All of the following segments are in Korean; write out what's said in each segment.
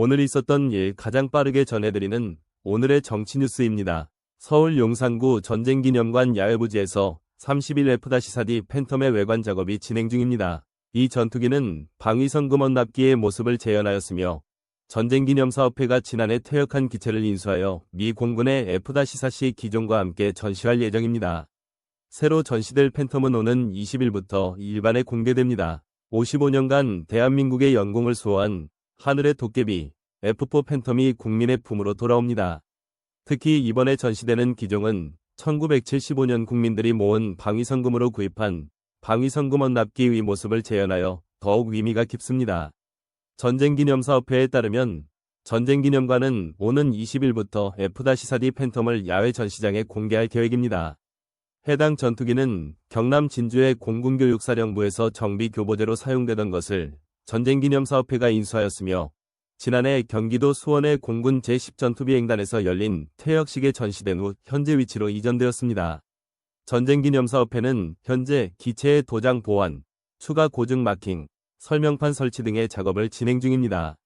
오늘 있었던 일 가장 빠르게 전해드리는 오늘의 정치 뉴스입니다. 서울 용산구 전쟁기념관 야외부지에서 30일 F-4D 팬텀의 외관 작업이 진행 중입니다. 이 전투기는 방위성금원 납기의 모습을 재현하였으며 전쟁기념사업회가 지난해 퇴역한 기체를 인수하여 미 공군의 F-4C 기종과 함께 전시할 예정입니다. 새로 전시될 팬텀은 오는 20일부터 일반에 공개됩니다. 55년간 대한민국의 영공을 수호한 하늘의 도깨비 F4 팬텀이 국민의 품으로 돌아옵니다. 특히 이번에 전시되는 기종은 1975년 국민들이 모은 방위성금으로 구입한 방위성금원 납기의 모습을 재현하여 더욱 의미가 깊습니다. 전쟁기념사업회에 따르면 전쟁기념관은 오는 20일부터 F-4D 팬텀을 야외 전시장에 공개할 계획입니다. 해당 전투기는 경남 진주의 공군교육사령부에서 정비교보대로 사용되던 것을 전쟁기념사업회가 인수하였으며 지난해 경기도 수원의 공군 제10전투비행단에서 열린 퇴역식에 전시된 후 현재 위치로 이전되었습니다. 전쟁기념사업회는 현재 기체의 도장 보완, 추가 고증 마킹, 설명판 설치 등의 작업을 진행 중입니다.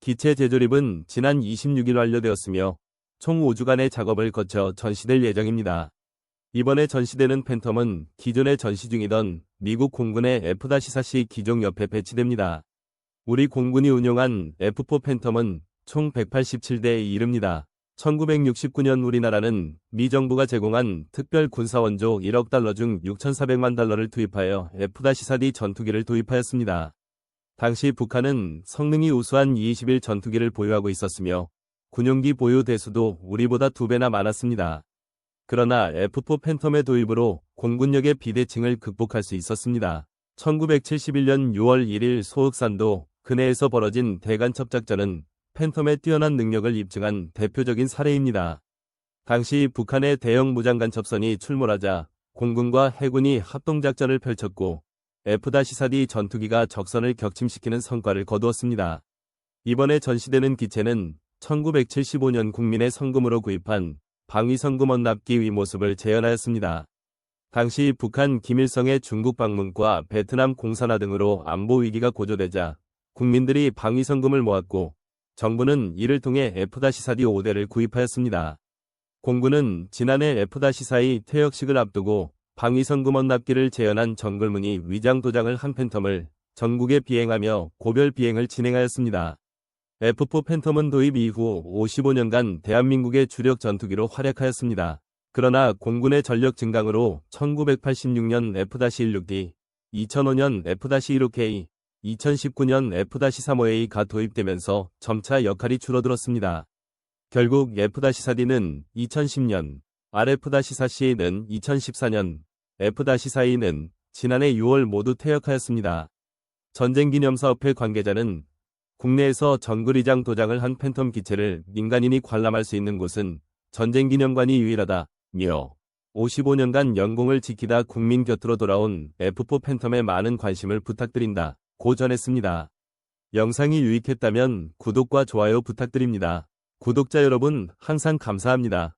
기체 재조립은 지난 26일 완료되었으며 총 5주간의 작업을 거쳐 전시될 예정입니다. 이번에 전시되는 팬텀은 기존에 전시 중이던 미국 공군의 F-4C 기종 옆에 배치됩니다. 우리 공군이 운용한 F4 팬텀은 총 187대에 이릅니다. 1969년 우리나라는 미 정부가 제공한 특별 군사원조 1억 달러 중 6,400만 달러를 투입하여 F-4D 전투기를 도입하였습니다. 당시 북한은 성능이 우수한 21 전투기를 보유하고 있었으며 군용기 보유 대수도 우리보다 두 배나 많았습니다. 그러나 F4 팬텀의 도입으로 공군력의 비대칭을 극복할 수 있었습니다. 1971년 6월 1일 소흑산도 근해에서 벌어진 대간 첩 작전은 팬텀의 뛰어난 능력을 입증한 대표적인 사례입니다. 당시 북한의 대형 무장간 첩선이 출몰하자 공군과 해군이 합동작전을 펼쳤고 F-4D 전투기가 적선을 격침시키는 성과를 거두었습니다. 이번에 전시되는 기체는 1975년 국민의 성금으로 구입한 방위성금원 납기의 모습을 재현하였습니다. 당시 북한 김일성의 중국 방문과 베트남 공산화 등으로 안보 위기가 고조되자 국민들이 방위성금을 모았고 정부는 이를 통해 F-4D 5대를 구입하였습니다. 공군은 지난해 F-4의 퇴역식을 앞두고 방위성금원 납기를 재현한 정글문이 위장 도장을 한 팬텀을 전국에 비행하며 고별 비행을 진행하였습니다. F4 팬텀은 도입 이후 55년간 대한민국의 주력 전투기로 활약하였습니다. 그러나 공군의 전력 증강으로 1986년 F-16D, 2005년 F-16K, 2019년 F-35A가 도입되면서 점차 역할이 줄어들었습니다. 결국 F-4D는 2010년, RF-4C는 2014년, F-4E는 지난해 6월 모두 퇴역하였습니다. 전쟁기념사업회 관계자는 국내에서 정글이장 도장을 한 팬텀 기체를 민간인이 관람할 수 있는 곳은 전쟁기념관이 유일하다 며 55년간 영공을 지키다 국민 곁으로 돌아온 F4 팬텀에 많은 관심을 부탁드린다. 고 전했습니다. 영상이 유익했다면 구독과 좋아요 부탁드립니다. 구독자 여러분 항상 감사합니다.